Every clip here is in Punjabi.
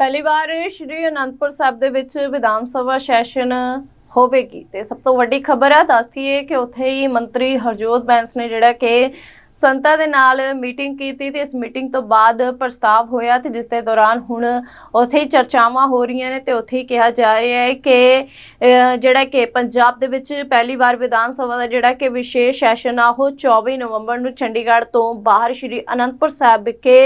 ਪਹਿਲੀ ਵਾਰ ਸ਼੍ਰੀ ਅਨੰਦਪੁਰ ਸਾਹਿਬ ਦੇ ਵਿੱਚ ਵਿਧਾਨ ਸਭਾ ਸੈਸ਼ਨ ਹੋਵੇਗੀ ਤੇ ਸਭ ਤੋਂ ਵੱਡੀ ਖਬਰ ਹੈ ਦੱਸਦੀ ਹੈ ਕਿ ਉੱਥੇ ਹੀ ਮੰਤਰੀ ਹਰਜੋਤ ਬੈਂਸ ਨੇ ਜਿਹੜਾ ਕਿ ਸੰਤਾਂ ਦੇ ਨਾਲ ਮੀਟਿੰਗ ਕੀਤੀ ਤੇ ਇਸ ਮੀਟਿੰਗ ਤੋਂ ਬਾਅਦ ਪ੍ਰਸਤਾਵ ਹੋਇਆ ਤੇ ਜਿਸ ਦੇ ਦੌਰਾਨ ਹੁਣ ਉੱਥੇ ਹੀ ਚਰਚਾਵਾਂ ਹੋ ਰਹੀਆਂ ਨੇ ਤੇ ਉੱਥੇ ਹੀ ਕਿਹਾ ਜਾ ਰਿਹਾ ਹੈ ਕਿ ਜਿਹੜਾ ਕਿ ਪੰਜਾਬ ਦੇ ਵਿੱਚ ਪਹਿਲੀ ਵਾਰ ਵਿਧਾਨ ਸਭਾ ਦਾ ਜਿਹੜਾ ਕਿ ਵਿਸ਼ੇਸ਼ ਸੈਸ਼ਨ ਆ ਉਹ 24 ਨਵੰਬਰ ਨੂੰ ਚੰਡੀਗੜ੍ਹ ਤੋਂ ਬਾਹਰ ਸ਼੍ਰੀ ਅਨੰਦਪੁਰ ਸਾਹਿਬ ਵਿਖੇ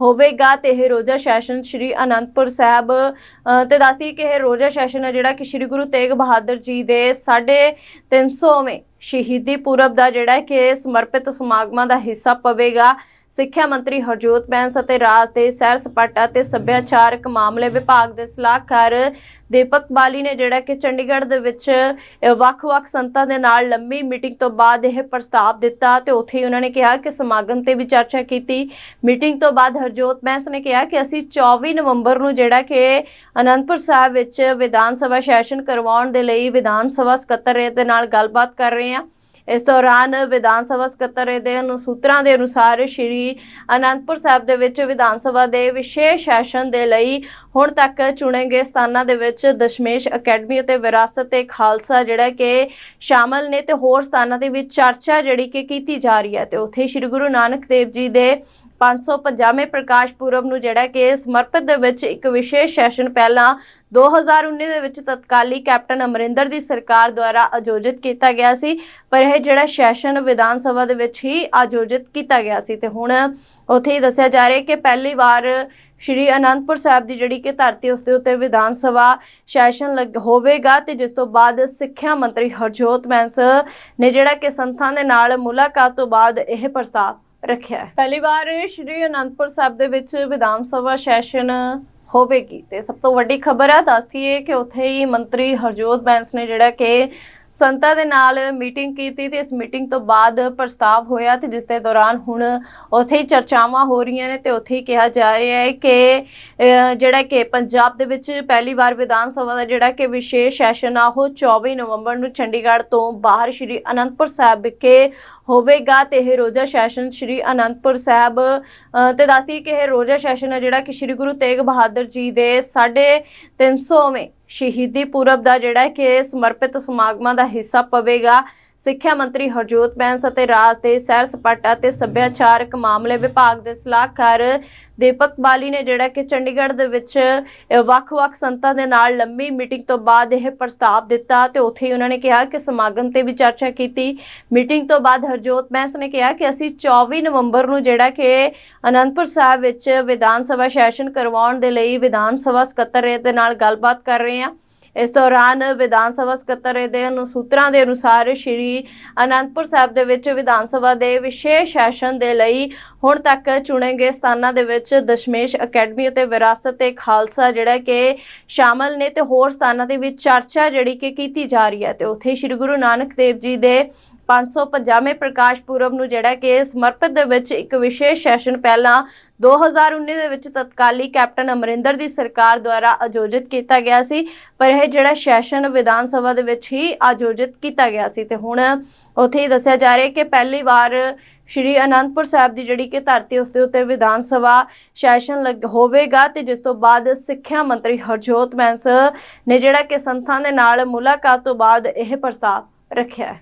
ਹੋਵੇਗਾ ਤੇ ਇਹ ਰੋਜ਼ਾ ਸੈਸ਼ਨ ਸ਼੍ਰੀ ਅਨੰਦਪੁਰ ਸਾਹਿਬ ਅ, ਤੇ ਦੱਸਦੀ ਕਿ ਇਹ ਰੋਜ਼ਾ ਸੈਸ਼ਨ ਹੈ ਜਿਹੜਾ ਕਿ ਸ਼੍ਰੀ ਗੁਰੂ ਤੇਗ ਬਹਾਦਰ ਜੀ ਦੇ 350ਵੇਂ ਸ਼ਹੀਦੀ ਪੁਰਬ ਦਾ ਜਿਹੜਾ ਕਿ ਸਮਰਪਿਤ ਸਮਾਗਮਾਂ ਦਾ ਹਿੱਸਾ ਪਵੇਗਾ। ਸਿੱਖਿਆ ਮੰਤਰੀ ਹਰਜੋਤ ਬੈਂਸ ਅਤੇ ਰਾਜ ਦੇ ਸੈਰ ਸਪਾਟਾ ਤੇ ਸੱਭਿਆਚਾਰਕ ਮਾਮਲੇ ਵਿਭਾਗ ਦੇ ਸਲਾਹਕਾਰ ਦੀਪਕ ਬਾਲੀ ਨੇ ਜਿਹੜਾ ਕਿ ਚੰਡੀਗੜ੍ਹ ਦੇ ਵਿੱਚ ਵੱਖ-ਵੱਖ ਸੰਤਾਂ ਦੇ ਨਾਲ ਲੰਮੀ ਮੀਟਿੰਗ ਤੋਂ ਬਾਅਦ ਇਹ ਪ੍ਰਸਤਾਵ ਦਿੱਤਾ ਤੇ ਉੱਥੇ ਹੀ ਉਹਨਾਂ ਨੇ ਕਿਹਾ ਕਿ ਸਮਾਗਮ ਤੇ ਵੀ ਚਰਚਾ ਕੀਤੀ। ਮੀਟਿੰਗ ਤੋਂ ਬਾਅਦ ਹਰਜੋਤ ਬੈਂਸ ਨੇ ਕਿਹਾ ਕਿ ਅਸੀਂ 24 ਨਵੰਬਰ ਨੂੰ ਜਿਹੜਾ ਕਿ ਅਨੰਦਪੁਰ ਸਾਹਿਬ ਵਿੱਚ ਵਿਧਾਨ ਸਭਾ ਸੈਸ਼ਨ ਕਰਵਾਉਣ ਦੇ ਲਈ ਵਿਧਾਨ ਸਭਾ ਸਕੱਤਰ ਦੇ ਨਾਲ ਗੱਲਬਾਤ ਕਰ ਰਹੇ ਹਾਂ। ਇਸ ਦੌਰਾਨ ਵਿਧਾਨ ਸਭਾ ਸਕੱਤਰ ਦੇ ਅਨੁ, ਸੂਤਰਾਂ ਦੇ ਅਨੁਸਾਰ ਸ਼੍ਰੀ ਅਨੰਦਪੁਰ ਸਾਹਿਬ ਦੇ ਵਿੱਚ ਵਿਧਾਨ ਸਭਾ ਦੇ ਵਿਸ਼ੇਸ਼ ਸੈਸ਼ਨ ਦੇ ਲਈ ਹੁਣ ਤੱਕ ਚੁਣੇ ਗਏ ਸਥਾਨਾਂ ਦੇ ਵਿੱਚ ਦਸ਼ਮੇਸ਼ ਅਕੈਡਮੀ ਅਤੇ ਵਿਰਾਸਤ ਤੇ ਖਾਲਸਾ ਜਿਹੜਾ ਕਿ ਸ਼ਾਮਲ ਨੇ ਤੇ ਹੋਰ ਸਥਾਨਾਂ ਦੇ ਵਿੱਚ ਚਰਚਾ ਜਿਹੜੀ ਕਿ ਕੀਤੀ ਜਾ ਰਹੀ ਹੈ ਤੇ ਉੱਥੇ ਸ਼੍ਰੀ ਗੁਰੂ ਨਾਨਕ ਦੇਵ ਜੀ ਦੇ 550ਵੇਂ ਪ੍ਰਕਾਸ਼ ਪੁਰਬ ਨੂੰ ਜਿਹੜਾ ਕਿ ਸਮਰਪਿਤ ਦੇ ਵਿੱਚ ਇੱਕ ਵਿਸ਼ੇਸ਼ ਸੈਸ਼ਨ ਪਹਿਲਾਂ 2019 ਦੇ ਵਿੱਚ ਤਤਕਾਲੀ ਕੈਪਟਨ ਅਮਰਿੰਦਰ ਦੀ ਸਰਕਾਰ ਦੁਆਰਾ ਆਯੋਜਿਤ ਕੀਤਾ ਗਿਆ ਸੀ, ਪਰ ਇਹ ਜਿਹੜਾ ਸੈਸ਼ਨ ਵਿਧਾਨ ਸਭਾ ਦੇ ਵਿੱਚ ਹੀ ਆਯੋਜਿਤ ਕੀਤਾ ਗਿਆ ਸੀ ਤੇ ਹੁਣ ਉੱਥੇ ਹੀ ਦੱਸਿਆ ਜਾ ਰਿਹਾ ਕਿ ਪਹਿਲੀ ਵਾਰ ਸ਼੍ਰੀ ਅਨੰਦਪੁਰ ਸਾਹਿਬ ਦੀ ਜਿਹੜੀ ਕਿ ਧਰਤੀ ਉਸ ਦੇ ਉੱਤੇ ਵਿਧਾਨ ਸਭਾ ਸੈਸ਼ਨ ਲੱਗ ਹੋਵੇਗਾ ਤੇ ਜਿਸ ਤੋਂ ਬਾਅਦ ਸਿੱਖਿਆ ਮੰਤਰੀ ਹਰਜੋਤ ਬੈਂਸ ਨੇ ਜਿਹੜਾ ਕਿ ਸੰਤਾਂ ਦੇ ਨਾਲ ਮੁਲਾਕਾਤ ਤੋਂ ਬਾਅਦ ਇਹ ਪ੍ਰਸਤਾਵ ਰੱਖਿਆ ਹੈ। ਪਹਿਲੀ ਵਾਰ ਸ਼੍ਰੀ ਅਨੰਦਪੁਰ ਸਾਹਿਬ ਦੇ ਵਿੱਚ ਵਿਧਾਨ ਸਭਾ ਸੈਸ਼ਨ ਹੋਵੇਗੀ। ਤੇ ਸਭ ਤੋਂ ਵੱਡੀ ਖਬਰ ਹੈ ਦੱਸਦੀ ਹੈ ਕਿ ਉੱਥੇ ਹੀ ਮੰਤਰੀ ਹਰਜੋਤ ਬੈਂਸ ਨੇ ਜਿਹੜਾ ਕਿ ਸੰਤਾਂ ਦੇ ਨਾਲ ਮੀਟਿੰਗ ਕੀਤੀ ਤੇ ਇਸ ਮੀਟਿੰਗ ਤੋਂ ਬਾਅਦ ਪ੍ਰਸਤਾਵ ਹੋਇਆ ਤੇ ਜਿਸ ਦੇ ਦੌਰਾਨ ਹੁਣ ਉੱਥੇ ਹੀ ਚਰਚਾਵਾਂ ਹੋ ਰਹੀਆਂ ਨੇ ਤੇ ਉੱਥੇ ਹੀ ਕਿਹਾ ਜਾ ਰਿਹਾ ਹੈ ਕਿ ਜਿਹੜਾ ਕਿ ਪੰਜਾਬ ਦੇ ਵਿੱਚ ਪਹਿਲੀ ਵਾਰ ਵਿਧਾਨ ਸਭਾ ਦਾ ਜਿਹੜਾ ਕਿ ਵਿਸ਼ੇਸ਼ ਸੈਸ਼ਨ ਆ ਉਹ 24 ਨਵੰਬਰ ਨੂੰ ਚੰਡੀਗੜ੍ਹ ਤੋਂ ਬਾਹਰ ਸ਼੍ਰੀ ਅਨੰਦਪੁਰ ਸਾਹਿਬ ਵਿਖੇ ਹੋਵੇਗਾ ਤੇ ਇਹ ਰੋਜ਼ਾ ਸੈਸ਼ਨ ਸ਼੍ਰੀ ਅਨੰਦਪੁਰ ਸਾਹਿਬ ਅ, ਤੇ ਦੱਸਦੀ ਕਿ ਇਹ ਰੋਜ਼ਾ ਸੈਸ਼ਨ ਹੈ ਜਿਹੜਾ ਕਿ ਸ਼੍ਰੀ ਗੁਰੂ ਤੇਗ ਬਹਾਦਰ ਜੀ ਦੇ 350ਵੇਂ ਸ਼ਹੀਦੀ ਪੁਰਬ ਦਾ ਜਿਹੜਾ ਕਿ ਸਮਰਪਿਤ ਸਮਾਗਮਾਂ ਦਾ ਹਿੱਸਾ ਪਵੇਗਾ। ਸਿੱਖਿਆ ਮੰਤਰੀ ਹਰਜੋਤ ਬੈਂਸ ਅਤੇ ਰਾਜ ਦੇ ਸੈਰ ਸਪਾਟਾ ਤੇ ਸੱਭਿਆਚਾਰਕ ਮਾਮਲੇ ਵਿਭਾਗ ਦੇ ਸਲਾਹਕਾਰ ਦੀਪਕ ਬਾਲੀ ਨੇ ਜਿਹੜਾ ਕਿ ਚੰਡੀਗੜ੍ਹ ਦੇ ਵਿੱਚ ਵੱਖ-ਵੱਖ ਸੰਤਾਂ ਦੇ ਨਾਲ ਲੰਮੀ ਮੀਟਿੰਗ ਤੋਂ ਬਾਅਦ ਇਹ ਪ੍ਰਸਤਾਵ ਦਿੱਤਾ ਤੇ ਉੱਥੇ ਹੀ ਉਹਨਾਂ ਨੇ ਕਿਹਾ ਕਿ ਸਮਾਗਮ ਤੇ ਵੀ ਚਰਚਾ ਕੀਤੀ। ਮੀਟਿੰਗ ਤੋਂ ਬਾਅਦ ਹਰਜੋਤ ਬੈਂਸ ਨੇ ਕਿਹਾ ਕਿ ਅਸੀਂ 24 ਨਵੰਬਰ ਨੂੰ ਜਿਹੜਾ ਕਿ ਅਨੰਦਪੁਰ ਸਾਹਿਬ ਵਿੱਚ ਵਿਧਾਨ ਸਭਾ ਸੈਸ਼ਨ ਕਰਵਾਉਣ ਦੇ ਲਈ ਵਿਧਾਨ ਸਭਾ ਸਕੱਤਰ ਦੇ ਨਾਲ ਗੱਲਬਾਤ ਕਰ ਰਹੇ ਹਾਂ। ਇਸ ਦੌਰਾਨ ਵਿਧਾਨ ਸਭਾ ਸਕੱਤਰ ਦੇ ਅਨੁ, ਸੂਤਰਾਂ ਦੇ ਅਨੁਸਾਰ ਸ਼੍ਰੀ ਅਨੰਦਪੁਰ ਸਾਹਿਬ ਦੇ ਵਿੱਚ ਵਿਧਾਨ ਸਭਾ ਦੇ ਵਿਸ਼ੇਸ਼ ਸੈਸ਼ਨ ਦੇ ਲਈ ਹੁਣ ਤੱਕ ਚੁਣੇ ਗਏ ਸਥਾਨਾਂ ਦੇ ਵਿੱਚ ਦਸ਼ਮੇਸ਼ ਅਕੈਡਮੀ ਅਤੇ ਵਿਰਾਸਤ ਤੇ ਖਾਲਸਾ ਜਿਹੜਾ ਕਿ ਸ਼ਾਮਲ ਨੇ ਤੇ ਹੋਰ ਸਥਾਨਾਂ ਦੇ ਵਿੱਚ ਚਰਚਾ ਜਿਹੜੀ ਕਿ ਕੀਤੀ ਜਾ ਰਹੀ ਹੈ ਤੇ ਉੱਥੇ ਸ਼੍ਰੀ ਗੁਰੂ ਨਾਨਕ ਦੇਵ ਜੀ ਦੇ 550ਵੇਂ ਪ੍ਰਕਾਸ਼ ਪੁਰਬ ਨੂੰ ਜਿਹੜਾ ਕਿ ਸਮਰਪਿਤ ਦੇ ਵਿੱਚ ਇੱਕ ਵਿਸ਼ੇਸ਼ ਸੈਸ਼ਨ ਪਹਿਲਾਂ 2019 ਦੇ ਵਿੱਚ ਤਤਕਾਲੀ ਕੈਪਟਨ ਅਮਰਿੰਦਰ ਦੀ ਸਰਕਾਰ ਦੁਆਰਾ ਆਯੋਜਿਤ ਕੀਤਾ ਗਿਆ ਸੀ, ਪਰ ਇਹ ਜਿਹੜਾ ਸੈਸ਼ਨ ਵਿਧਾਨ ਸਭਾ ਦੇ ਵਿੱਚ ਹੀ ਆਯੋਜਿਤ ਕੀਤਾ ਗਿਆ ਸੀ। ਤੇ ਹੁਣ ਉੱਥੇ ਹੀ ਦੱਸਿਆ ਜਾ ਰਿਹਾ ਕਿ ਪਹਿਲੀ ਵਾਰ ਸ਼੍ਰੀ ਅਨੰਦਪੁਰ ਸਾਹਿਬ ਦੀ ਜਿਹੜੀ ਕਿ ਧਰਤੀ ਉਸ ਦੇ ਉੱਤੇ ਵਿਧਾਨ ਸਭਾ ਸੈਸ਼ਨ ਲੱਗ ਹੋਵੇਗਾ ਤੇ ਜਿਸ ਤੋਂ ਬਾਅਦ ਸਿੱਖਿਆ ਮੰਤਰੀ ਹਰਜੋਤ ਬੈਂਸ ਨੇ ਜਿਹੜਾ ਕਿ ਸੰਤਾਂ ਦੇ ਨਾਲ ਮੁਲਾਕਾਤ ਤੋਂ ਬਾਅਦ ਇਹ ਪ੍ਰਸਤਾਵ ਰੱਖਿਆ